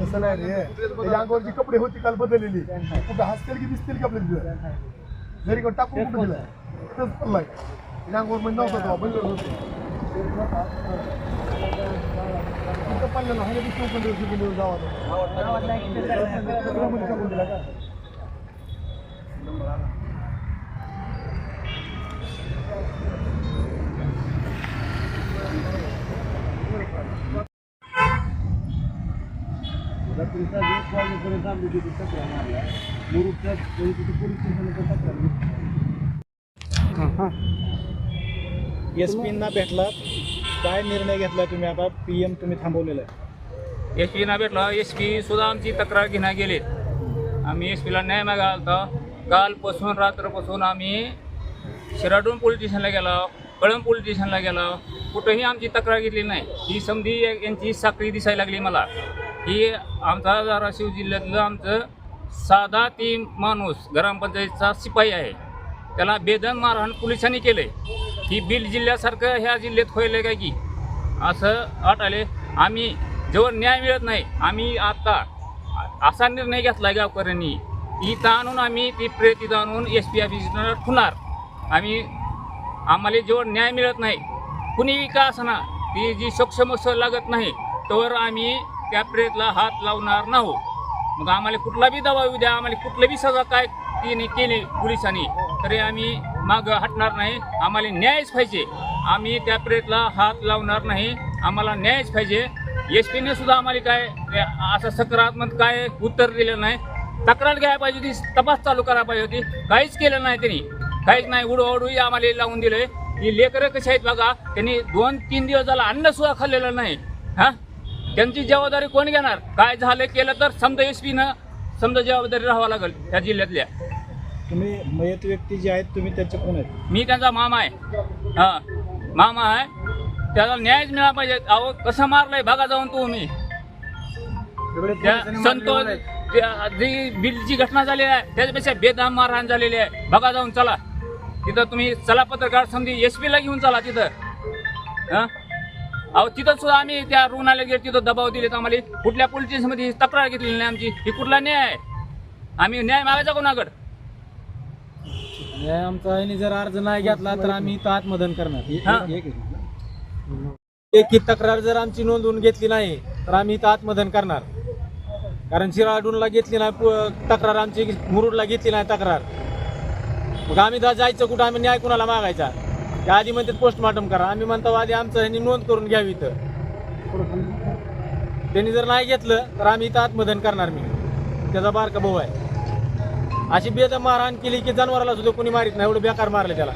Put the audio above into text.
तसं नाही रे. त्याच्या अंगावरची कपडे होती काल बदललेली. कुठं हसतील की दिसतील की आपल्या घरी कोण टाकून कुठं दिलं? तिथंच पडलाय. त्याच्या अंगावर म्हणजे नव्हता तेव्हा बंद होतो. तिथं पडलेला हा दिसतो पण दिवशी पण जावा एक वाजेपर्यंत आम्ही तिथे तक्रार मारल्या. मुरुडच्या पोलीस पोलीस स्टेशनला तक्रार एस पींना भेटलात. काय निर्णय घेतला तुम्ही? आता पी एम तुम्ही थांबवलेलं आहे. एस पीना भेटला. एस पी सुद्धा आमची तक्रार घेण्या गेलेत आम्ही एस पीला न्याय मागायला होता कालपासून रात्रपासून आम्ही शिराडून पोलीस स्टेशनला गेलो. कळंब पोलीस स्टेशनला गेलो. कुठंही आमची तक्रार घेतली नाही. ही समधी यांची साखळी दिसायला लागली मला. ही आमचा धाराशिव जिल्ह्यातलं आमचं साधा ती माणूस ग्रामपंचायतीचा शिपाई आहे. त्याला बेदन मारहाण पोलिसांनी आहे ही बिल जिल्ह्यासारखं ह्या जिल्ह्यात व्हायलं काय की? असं वाटायले आम्ही जेव्हा न्याय मिळत नाही आम्ही आता असा निर्णय घेतला गावकऱ्यांनी. इथं आणून आम्ही ती प्रेत आणून एस पी ऑफिसनं ठुणार आम्ही आम्हाला जेव्हा न्याय मिळत नाही कुणी का असना ती जी सक्षमस लागत नाही तर आम्ही त्या प्रेतला हात लावणार नाहो. मग आम्हाला कुठला बी दबाव येऊ द्या आम्हाला कुठलं बी सजा काय तिने केली पोलिसांनी तरी आम्ही माग हटणार नाही. आम्हाला न्यायच पाहिजे. आम्ही त्या प्रेतला हात लावणार नाही. आम्हाला न्यायच पाहिजे. एस पीने सुद्धा आम्हाला काय असं सकारात्मक काय उत्तर दिलं नाही. तक्रार घ्यायला पाहिजे होती तपास चालू करायला पाहिजे होती. काहीच केलं नाही त्यांनी काहीच नाही उडूही आम्हाला लावून दिलंय. ही लेकरं कशी आहेत बघा त्यांनी दोन तीन दिवस झाला अन्न सुद्धा खाल्लेलं नाही. हां? त्यांची जबाबदारी कोण घेणार? काय झालं केलं तर समजा एस पीनं समजा जबाबदारी राहावं लागेल त्या जिल्ह्यातल्या. तुम्ही मयत व्यक्ती जे आहेत तुम्ही त्याचे कोण आहेत? मी त्यांचा मामा आहे. हा मामा आहे. त्याला न्यायच मिळाला पाहिजे. अहो कसं मारलंय बघा जाऊन तू मी. त्या संतोष जी बिलची घटना झालेली आहे त्याच्यापेक्षा बेदाम मारहाण झालेली आहे. बघा जाऊन चला. तिथं तुम्ही चला पत्रकार समजी एस पीला घेऊन चला तिथं. हा? अहो तिथं सुद्धा आम्ही त्या रुग्णालय गेलो तिथं दबाव दिलेत आम्हाला. कुठल्या पोलीस स्टेशनमध्ये तक्रार घेतलेली नाही आमची. ही कुठला न्याय आहे? आम्ही न्याय मागायचा कोणाकडं? न्याय आमचा यांनी जर अर्ज नाही घेतला तर आम्ही इथं आत्मदन करणार. हा. एक ही तक्रार जर आमची नोंदवून घेतली नाही तर आम्ही इथं आत्मदन करणार. कारण शिराडूनला घेतली नाही प- तक्रार आमची मुरुडला घेतली नाही तक्रार. मग आम्ही जायचं कुठं आम्ही न्याय कुणाला मागायचा? त्या आधी म्हणतात पोस्टमार्टम करा. आम्ही म्हणतो आधी आमचं ह्यांनी नोंद करून घ्यावी इथं. त्यांनी जर नाही घेतलं तर आम्ही इथं आत्मदन करणार मी. त्याचा बारका भाऊ आहे. अशी बेद मारहाण केली की जनावराला सुद्धा कोणी मारित नाही. एवढं बेकार मारलं त्याला.